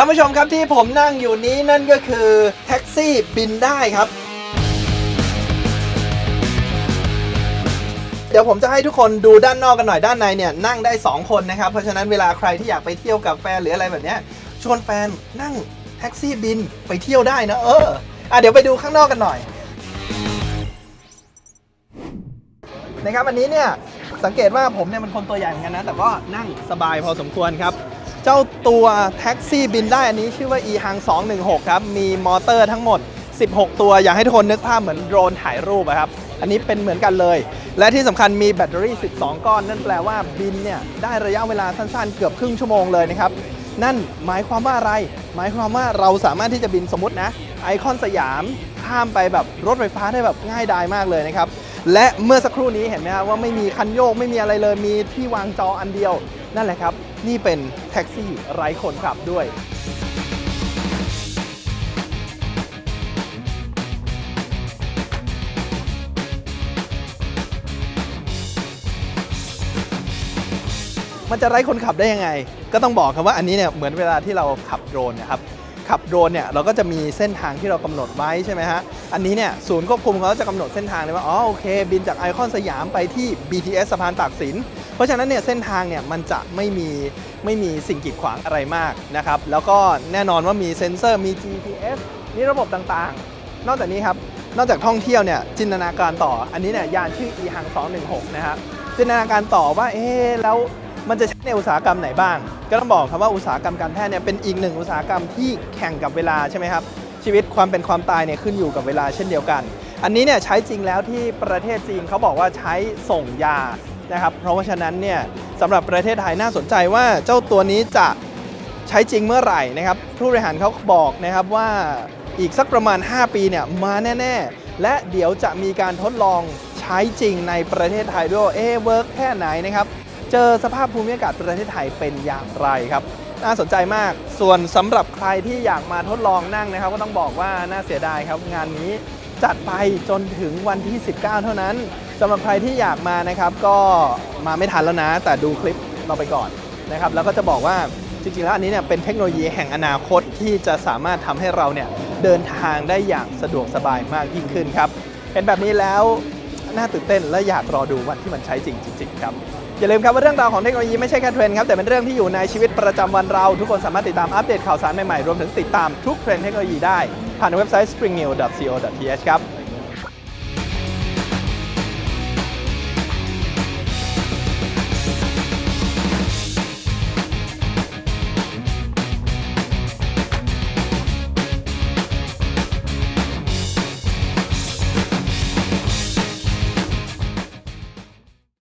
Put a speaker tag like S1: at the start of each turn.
S1: ท่านผู้ชมครับที่ผมนั่งอยู่นี้นั่นก็คือแท็กซี่บินได้ครับ เดี๋ยวผมจะให้ทุกคนดูด้านนอกกันหน่อยด้านในเนี่ยนั่งได้ 2 คนนะครับ เพราะฉะนั้นเวลาใครที่อยากไปเที่ยวกับแฟนหรืออะไรแบบเนี้ยชวนแฟนนั่งแท็กซี่บินไปเที่ยวได้นะเอออะเดี๋ยวไปดูข้างนอกกันหน่อยนะครับอันนี้เนี่ยสังเกตว่าผมเนี่ยเป็นคนตัวใหญ่เหมือนกันนะ แต่ก็นั่งสบายพอสมควรครับ จ้าตัวแท็กซี่บินได้อันนี้ชื่อว่า ehang 216 ครับ มีมอเตอร์ทั้งหมด 16 ตัวอยากให้ทุกคนนึกภาพเหมือนโดรนถ่ายรูปอะครับ อันนี้เป็นเหมือนกันเลย และที่สำคัญมีแบตเตอรี่ 12 ก้อน นั่นแปลว่าบินเนี่ยได้ระยะเวลาสั้นๆ เกือบครึ่งชั่วโมงเลยนะครับ นั่นหมายความว่าอะไร หมายความว่าเราสามารถที่จะบินสมมตินะไอคอนสยามข้ามไปแบบรถไฟฟ้าได้แบบง่ายดายมากเลยนะครับและเมื่อสักครู่นี้เห็นไหมครับว่าไม่มีคันโยกไม่มีอะไรเลยมีที่วางจออันเดียว นั่นแหละครับ นี่เป็นแท็กซี่ไร้คนขับด้วยมันจะไร้คนขับได้ยังไง ก็ต้องบอกครับว่าอันนี้เนี่ยเหมือนเวลาที่เราขับโดรนนะครับขับโดรนเนี่ยเราก็จะมีเส้นทางที่เรากำหนดไว้ใช่ไหมฮะอันนี้เนี่ยศูนย์ควบคุมเขาจะกำหนดเส้นทางเลยว่าอ๋อโอเค บินจากไอคอนสยามไปที่ BTS สะพานตากสิน ราะฉะนั้นเนี่ยเส้นทางเนี่ยมันจะไม่มีไม่มีสิ่งกีดขวางอะไรมากนะครับ แล้วก็แน่นอนว่ามีเซ็นเซอร์มี GPS มีระบบต่างๆ นอกจากนี้ครับ นอกจากท่องเที่ยวเนี่ยจินตนาการต่อ อันนี้เนี่ยยานชื่อ e h a n 216 นะฮะจินตนาการต่อว่าเอ๊แล้วมันจะใช้ในอุตสาหกรรมไหนบ้าง ก็ต้องบอกครับว่าอุตสาหกรรมการแพทย์เนี่ยเป็นอีกหนึ่งอุตสาหกรรมที่แข่งกับเวลาใช่ไหมครับชีวิตความเป็นความตายเนี่ยขึ้นอยู่กับเวลาเช่นเดียวกัน อันนี้เนี่ยใช้จริงแล้วที่ประเทศจีนเขาบอกว่าใช้ส่งยา นะครับ เพราะว่าฉะนั้นเนี่ยสำหรับประเทศไทยน่าสนใจว่าเจ้าตัวนี้จะใช้จริงเมื่อไหร่นะครับ ผู้บริหารเขาบอกนะครับว่าอีกสักประมาณ 5 ปีเนี่ยมาแน่ ๆ และเดี๋ยวจะมีการทดลองใช้จริงในประเทศไทยด้วยเอ๊เวิร์กแค่ไหนนะครับ เจอสภาพภูมิอากาศประเทศไทยเป็นอย่างไรครับน่าสนใจมาก ส่วนสำหรับใครที่อยากมาทดลองนั่งนะครับ ก็ต้องบอกว่าน่าเสียดายครับงานนี้ จัดไปจนถึงวันที่ 19 เท่านั้นสำหรับใครที่อยากมานะครับก็มาไม่ทันแล้วนะ แต่ดูคลิปเราไปก่อนนะครับแล้วก็จะบอกว่าจริงๆแล้วอันนี้เนี่ยเป็นเทคโนโลยีแห่งอนาคตที่จะสามารถทำให้เราเนี่ยเดินทางได้อย่างสะดวกสบายมากยิ่งขึ้นครับ เห็นแบบนี้แล้วน่าตื่นเต้นและอยากรอดูวันที่มันใช้จริงจริงๆครับ อย่าลืมครับว่าเรื่องราวของเทคโนโลยีไม่ใช่แค่เทรนด์ครับ แต่เป็นเรื่องที่อยู่ในชีวิตประจำวันเรา ทุกคนสามารถติดตามอัปเดตข่าวสารใหม่ๆ รวมถึงติดตามทุกเทรนด์เทคโนโลยีได้ ผ่านเว็บไซต์ springnew.co.th ครับ